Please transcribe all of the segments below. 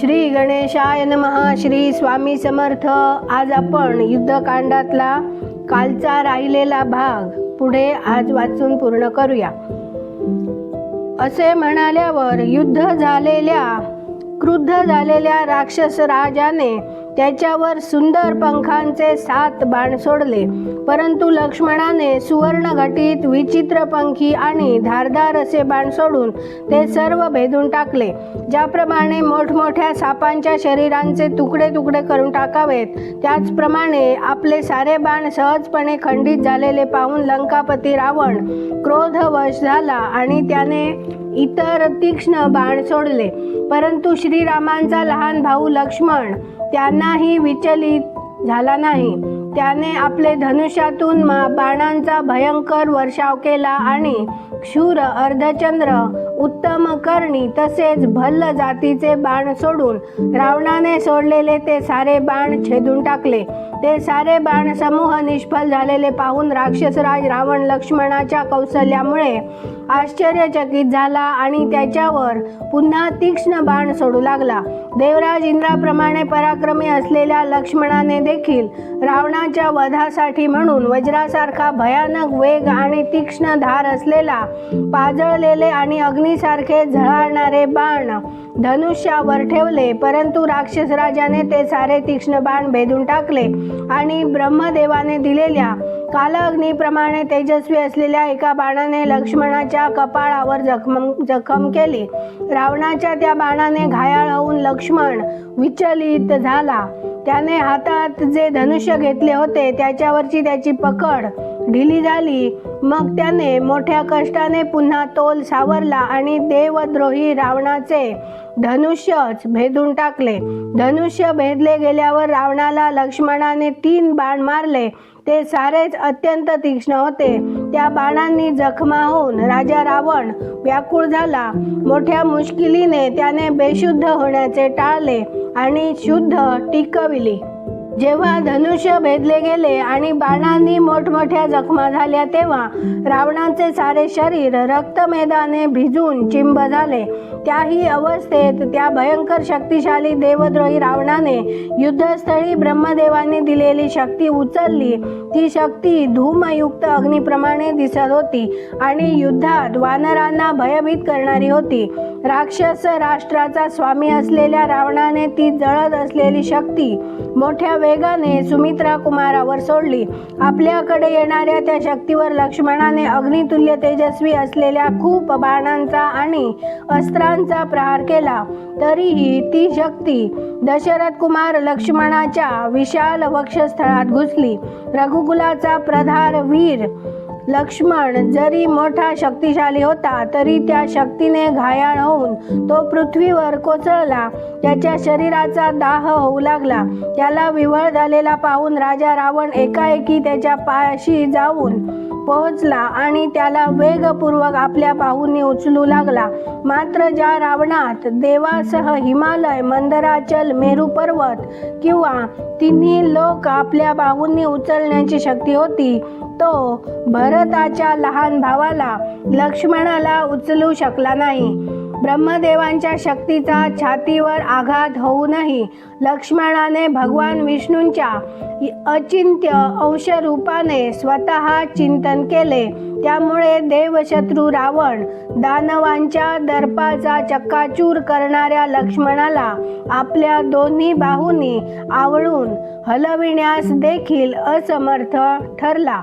श्री गणेशाय नमः. श्री स्वामी समर्थ. आज आपण युद्धकांडातला कालचा राहिलेला भाग पुढे आज वाचून पूर्ण करूया. असे म्हणाल्यावर युद्ध झालेल्या क्रुद्ध झालेल्या राक्षस राजाने त्याच्यावर सुंदर पंखांचे सात बाण सोडले. परंतु लक्ष्मणाने सुवर्णघटीत विचित्र पंखी आणि धारदार असे बाण सोडून ते सर्व भेदून टाकले. ज्याप्रमाणे मोठमोठ्या सापांच्या शरीरांचे तुकडे तुकडे करून टाकावेत त्याचप्रमाणे आपले सारे बाण सहजपणे खंडित झालेले पाहून लंकापती रावण क्रोधवश झाला आणि त्याने इतर तीक्ष्ण बाण सोडले. परंतु श्रीरामांचा लहान भाऊ लक्ष्मण त्यांना त्यांनाही विचलित झाला नाही. त्याने आपले धनुष्यातून मा- बाणांचा भयंकर वर्षाव केला आणि क्षूर अर्धचंद्र उत्तम कर्णी तसेच भल्ल जातीचे बाण सोडून रावणाने सोडलेले ते सारे बाण छेदून टाकले. ते सारे बाण समूह निष्फल झालेले पाहून राक्षसराज रावण लक्ष्मणाच्या कौशल्यामुळे आश्चर्यचकित झाला आणि त्याच्यावर पुन्हा तीक्ष्ण बाण सोडू लागला. देवराज इंद्राप्रमाणे पराक्रमी असलेल्या लक्ष्मणाने देखील रावणाच्या वधासाठी म्हणून वज्रासारखा भयानक वेग आणि तीक्ष्ण धार असलेला पाजळलेले आणि अग्नीसारखे झळाळणारे बाण धनुष्यावर ठेवले परंतु राक्षसराजाने ते सारे तीक्ष्ण बाण भेदून टाकले. आणि ब्रह्मदेवाने दिलेल्या कालअग्नीप्रमाणे तेजस्वी असलेल्या एका बाणाने लक्ष्मणाच्या कपाळावर जखम जखम केली. रावणाच्या त्या बाणाने घायाळ होऊन लक्ष्मण विचलित झाला. त्याने हातात जे धनुष्य घेतले होते त्याच्यावरची त्याची पकड ढिली झाली. मग त्याने मोठ्या कष्टाने पुन्हा तोल सावरला आणि देवद्रोही रावणाचे धनुष्यच भेदून टाकले. धनुष्य भेदले गेल्यावर रावणाला लक्ष्मणाने तीन बाण मारले. ते सारेच अत्यंत तीक्ष्ण होते. त्या बाणांनी जखमा होऊन राजा रावण व्याकुळ झाला. मोठ्या मुश्किलीने त्याने बेशुद्ध होण्याचे टाळले आणि शुद्ध टिकविली. जेव्हा धनुष्य भेदले गेले आणि बाणांनी मोठमोठ्या जखमा झाल्या तेव्हा रावणाचे सारे शरीर रक्तमेदाने भिजून चिंब झाले. त्याही अवस्थेत त्या भयंकर शक्तिशाली देवद्रोही रावणाने युद्धस्थळी ब्रह्मदेवाने दिलेली शक्ती उचलली. ती शक्ती धूमयुक्त अग्निप्रमाणे दिसत होती आणि युद्धात वानरांना भयभीत करणारी होती. राक्षस राष्ट्राचा स्वामी असलेल्या रावणाने ती जळत असलेली शक्ती मोठ्या वेगाने सुमित्रा कुमारावर सोडली. आपल्याकडे येणाऱ्या त्या शक्तीवर लक्ष्मणाने अग्नितुल्य तेजस्वी असलेल्या खूप बाणांचा आणि अस्त्रांचा प्रहार केला. तरीही ती शक्ती दशरथ कुमार लक्ष्मणाच्या विशाल वक्षस्थळात घुसली. रघुकुलाचा प्रधार वीर लक्ष्मण जरी मोठा शक्तिशाली होता तरी त्या शक्तीने घायाळ होऊन तो पृथ्वीवर कोसळला. त्याच्या शरीराचा दाह होऊ लागला. त्याला विवळ झालेला पाहून राजा रावण एकाएकी त्याच्या पायाशी जाऊन पोहोचला आणि त्याला वेगपूर्वक आपल्या बाहूंनी उचलू लागला. मात्र ज्या रावणात देवासह हिमालय मंदराचल मेरू पर्वत किंवा तिन्ही लोक आपल्या बाहूंनी उचलण्याची शक्ती होती तो भरताच्या लहान भावाला लक्ष्मणाला उचलू शकला नाही. ब्रह्मदेवांच्या शक्तीचा छातीवर आघात होऊनही लक्ष्मणाने भगवान विष्णूंच्या अचिंत्य अंशरूपाने स्वतः चिंतन केले. त्यामुळे देवशत्रू रावण दानवांच्या दर्पाचा चक्काचूर करणाऱ्या लक्ष्मणाला आपल्या दोन्ही बाहूंनी आवळून हलविण्यास देखील असमर्थ ठरला.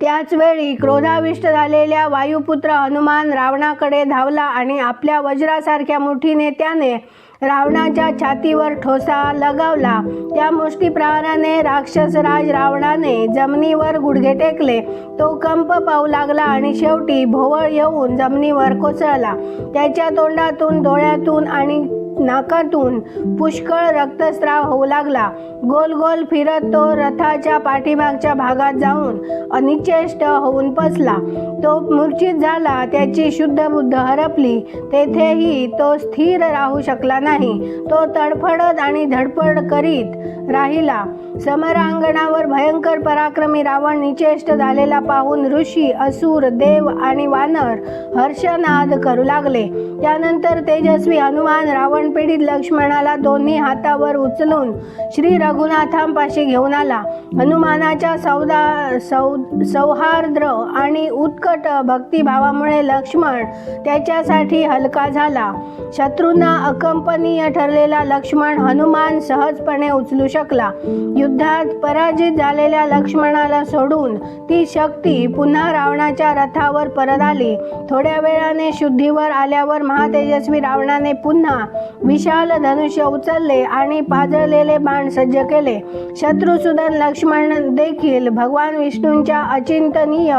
त्याच वेळी क्रोधाविष्ट झालेल्या वायुपुत्र हनुमान रावणाकडे धावला आणि आपल्या वज्रासारख्या मुठीने त्याने रावणाच्या छातीवर ठोसा लगावला. त्या मुष्टीप्रहाराने राक्षसराज रावणाने जमिनीवर गुडघे टेकले. तो कंप पाहू लागला आणि शेवटी भोवळ येऊन जमिनीवर कोसळला. त्याच्या तोंडातून डोळ्यातून आणि नाकातून पुष्कळ रक्तस्राव होऊ लागला. गोल गोल फिरत तो रथाच्या पाठीमागच्या भागात जाऊन अनिचेष्ट होऊन बसला. तो मूर्छित झाला त्याची शुद्ध बुद्ध हरपली. तेथेही तो स्थिर राहू शकला नाही. तो तडफडत आणि धडपड करीत राहिला. समरांगणावर भयंकर पराक्रमी रावण निचेष्ट झालेला पाहून ऋषी असुर देव आणि वानर हर्षनाद करू लागले. त्यानंतर तेजस्वी हनुमान रावण पीडित लक्ष्मणाला दोन्ही हातावर उचलून श्री रघुनाथांपाशी घेऊन आला. हनुमानाच्या सौदा सौ सौहार्द्र आणि उत्कट भक्तिभावामुळे लक्ष्मण त्याच्यासाठी हलका झाला. शत्रूंना अकंपनीय ठरलेला लक्ष्मण हनुमान सहजपणे उचलू शकला. युद्धात पराजित झालेल्या लक्ष्मणाला सोडून ती शक्ती पुन्हा रावणाच्या रथावर परत आली. थोड्या वेळाने शुद्धीवर आल्यावर महातेजस्वी रावणाने पुन्हा विशाल धनुष्य उचलले आणि पाजळलेले बाण सज्ज केले. शत्रुसुदन लक्ष्मण देखील भगवान विष्णूंच्या अचिंतनीय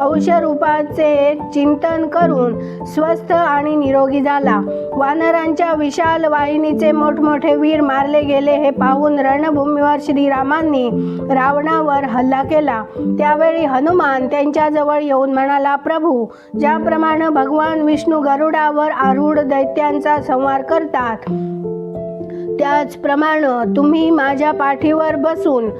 औषरूपाचे चिंतन करून स्वस्थ आणि निरोगी झाला. वानरांच्या विशाल वाहिनीचे मोठमोठे वीर मारले गेले हे पाहून रणभूमीवर श्रीरामांनी रावणावर हल्ला केला. त्यावेळी हनुमान त्यांच्याजवळ येऊन म्हणाला प्रभू ज्याप्रमाणे भगवान विष्णू गरुडावर आरूढ दैत्यांचा संवार संहार येतात त्याचप्रमाणे तुम्ही माझ्या पाठीवर बसून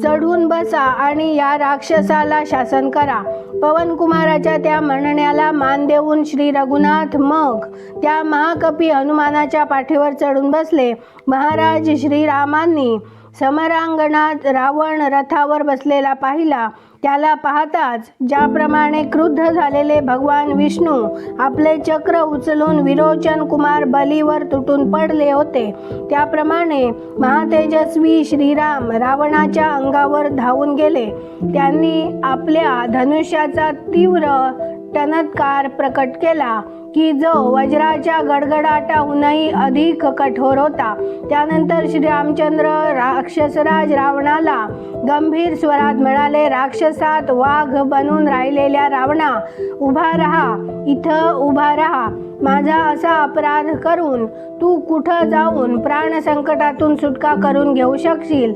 चढून बसा आणि या राक्षसाला शासन करा. पवनकुमाराच्या त्या म्हणण्याला मान देऊन श्री रघुनाथ मग त्या महाकपी हनुमानाच्या पाठीवर चढून बसले. महाराज श्रीरामांनी समरांगणात रावण रथावर बसलेला पाहिला. त्याला पाहताच ज्याप्रमाणे क्रुद्ध झालेले भगवान विष्णू आपले चक्र उचलून विरोचन कुमार बलीवर तुटून पडले होते. त्याप्रमाणे महातेजस्वी श्रीराम रावणाच्या अंगावर धावून गेले. त्यांनी आपल्या धनुष्याचा तीव्र टनत्कार प्रकट केला. की जो वज्राच्या गडगडाटाहूनही अधिक कठोर होता. त्यानंतर श्रीरामचंद्र राक्षसराज रावणाला गंभीर स्वरात म्हणाले राक्षसात वाघ बनून राहिलेल्या रावणा उभा राहा इथं उभा राहा. माझा असा अपराध करून तू कुठं जाऊन प्राणसंकटातून सुटका करून घेऊ शकशील?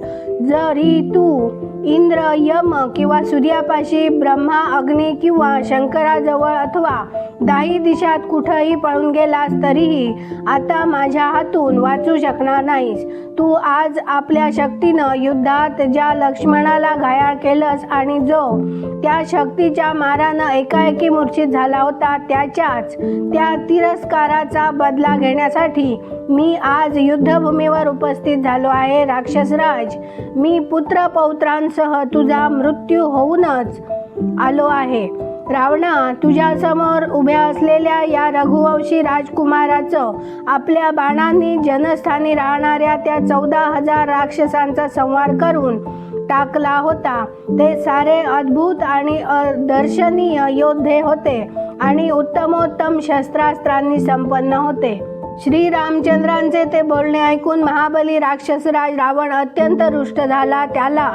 जरी तू इंद्र यम किंवा सूर्यापाशी ब्रह्मा अग्नी किंवा शंकराजवळ अथवा दाही दिशात कुठंही पळून गेलास तरीही आता माझ्या हातून वाचू शकणार नाहीस. तू आज आपल्या शक्तीनं युद्धात ज्या लक्ष्मणाला घायाळ केलंस आणि जो त्या शक्तीच्या मारानं एकाएकी मूर्छित झाला होता त्याच्याच त्या तिरस्काराचा बदला घेण्यासाठी मी आज युद्धभूमीवर उपस्थित झालो आहे राक्षसराज. मी पुत्र सह तुझा मृत्यू होऊनच आलो आहे. रावणा तुझ्यासमोर उभ्या असलेल्या या रघुवंशी राजकुमाराचं आपल्या बाणांनी जनस्थानी राहणाऱ्या त्या चौदा हजार राक्षसांचा संवार करून टाकला होता. ते सारे अद्भुत आणि दर्शनीय योद्धे होते आणि उत्तमोत्तम शस्त्रास्त्रांनी संपन्न होते. श्री रामचंद्रांचे ते बोलणे ऐकून महाबली राक्षसराज रावण अत्यंत रुष्ट झाला. त्याला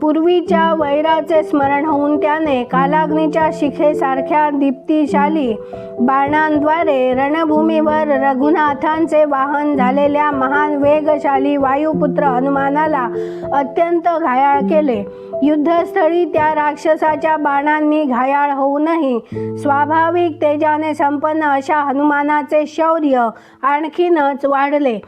पूर्वीच्या वैराचे स्मरण होऊन त्याने कालाग्नीच्या शिखेसारख्या दीप्तिशाली बाणांद्वारे रणभूमीवर रघुनाथांचे वाहन झालेल्या महान वेगशाली वायुपुत्र हनुमानाला अत्यंत घायाळ केले. युद्धस्थळी त्या राक्षसाच्या बाणांनी घायाळ होऊनही स्वाभाविक तेजाने संपन्न अशा हनुमानाचे शौर्य आणखीनच वाढले.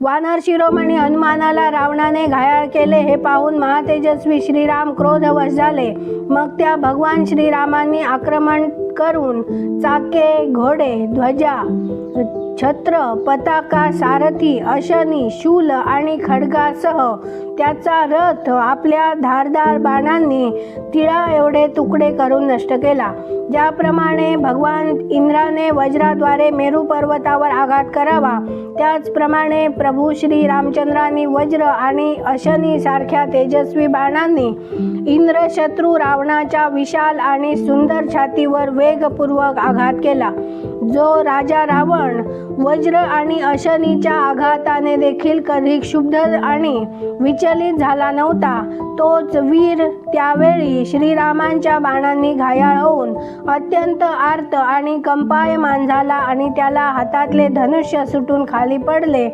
वानर शिरोमणी हनुमानाला रावणाने घायाळ केले हे पाहून महातेजस्वी श्रीराम क्रोधवश झाले. मग त्या भगवान श्रीरामांनी आक्रमण करून चाके घोडे ध्वजा छत्र पताका सारथी अशनी शूल आणि खडगासह त्याचा रथ आपल्या धारदार बाणांनी तिळा एवढे तुकडे करून नष्ट केला. ज्याप्रमाणे भगवान इंद्राने वज्राद्वारे मेरू पर्वतावर आघात करावा त्याचप्रमाणे प्रभू श्री रामचंद्रांनी वज्र आणि अशनी सारख्या तेजस्वी बाणांनी इंद्रशत्रू रावणाच्या विशाल आणि सुंदर छातीवर वेगपूर्वक आघात केला. जो राजा रावण वज्र आणि अशनीच्या आघाताने देखील कधी क्षुब्ध आणि विचलित झाला नव्हता तोच वीर त्यावेळी श्रीरामांच्या बाणांनी घायाळ होऊन अत्यंत आर्त आणि कंपायमान झाला आणि त्याला हातातले धनुष्य सुटून खाली पडले.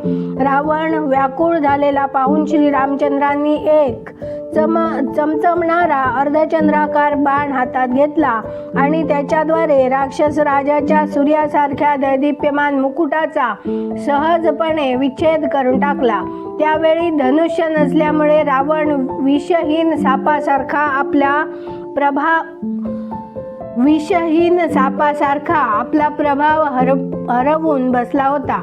रावण व्याकुळ झालेला पाहून श्रीरामचंद्रांनी एक चम चमचमणारा अर्धचंद्राकार बाण हातात घेतला आणि त्याच्याद्वारे राक्षस राजाच्या सूर्यासारख्या दैदिप्यमान मुकुटाचा सहजपणे विच्छेद करून टाकला. त्यावेळी धनुष्य नसल्यामुळे रावण विषहीन सापासारखा आपल्या प्रभा विषहीन सापासारखा आपला प्रभाव हरवून बसला होता.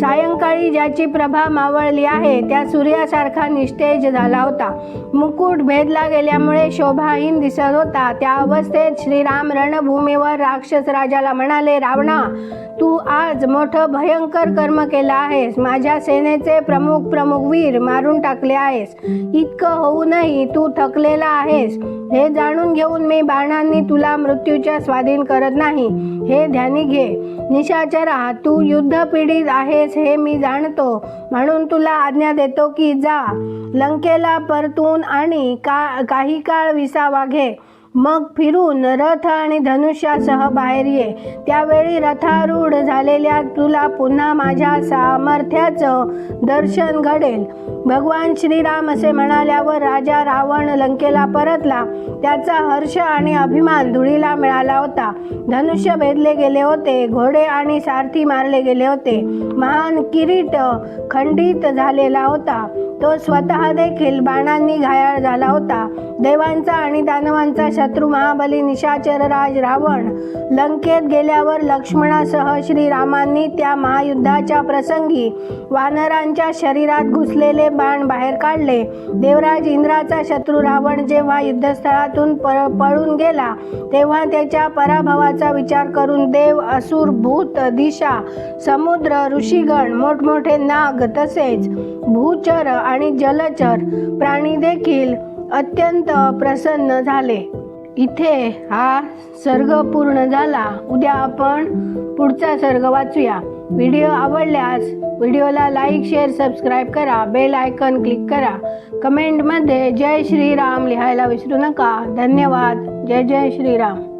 सायंकाळी ज्याची प्रभा मावळली आहे त्या सूर्यासारखा निस्तेज झाला होता. मुकुट भेदला गेल्यामुळे शोभाहीन दिसत होता. त्या अवस्थेत श्रीराम रणभूमीवर राक्षस राजाला म्हणाले रावणा तू आज मोठं भयंकर कर्म केलं आहेस. माझ्या सेनेचे प्रमुख प्रमुख वीर मारून टाकले आहेस. इतकं होऊनही तू थकलेला आहेस. हे जाणून घेऊन मी बाणांनी तुला मृत्यूच्या स्वाधीन करत नाही. हे ध्यानी घे. निशाचरा तू युद्ध पिढीत आहेस हे मी जाणतो. म्हणून तुला आज्ञा देतो की जा. लंकेला परतून आणि का काही काळ विसावा घे. मग फिरून रथ आणि धनुष्यासह बाहेर ये. त्यावेळी रथारूढ झालेल्या तुला पुन्हा माझ्या सामर्थ्याचं दर्शन घडेल. भगवान श्रीराम असे म्हणाल्यावर राजा रावण लंकेला परतला. त्याचा हर्ष आणि अभिमान धुळीला मिळाला होता. धनुष्य भेदले गेले होते घोडे आणि सारथी मारले गेले होते. महान किरीट खंडित झालेला होता. तो स्वतः देखील बाणांनी घायाळ झाला होता. देवांचा आणि दानवांचा शत्रू महाबली निशाचर राज रावण. लंकेत गेल्यावर लक्ष्मणासह श्रीरामांनी त्या महायुद्धाच्या प्रसंगी वानरांच्या शरीरात घुसलेले बाण बाहेर काढले. देवराज इंद्राचा शत्रू रावण जेव्हा युद्धस्थळातून पळून गेला तेव्हा त्याच्या पराभवाचा विचार करून देव असुर भूत दिशा समुद्र ऋषीगण मोठमोठे नाग तसेच भूचर आणि जलचर प्राणी देखील अत्यंत प्रसन्न झाले. इथे हा सर्ग पूर्ण झाला. उद्या आपण पुढचा सर्ग वाचूया. व्हिडिओ आवडल्यास व्हिडिओला लाईक शेअर सबस्क्राईब करा. बेल आयकन क्लिक करा. कमेंटमध्ये जय श्रीराम लिहायला विसरू नका. धन्यवाद. जय जय श्रीराम.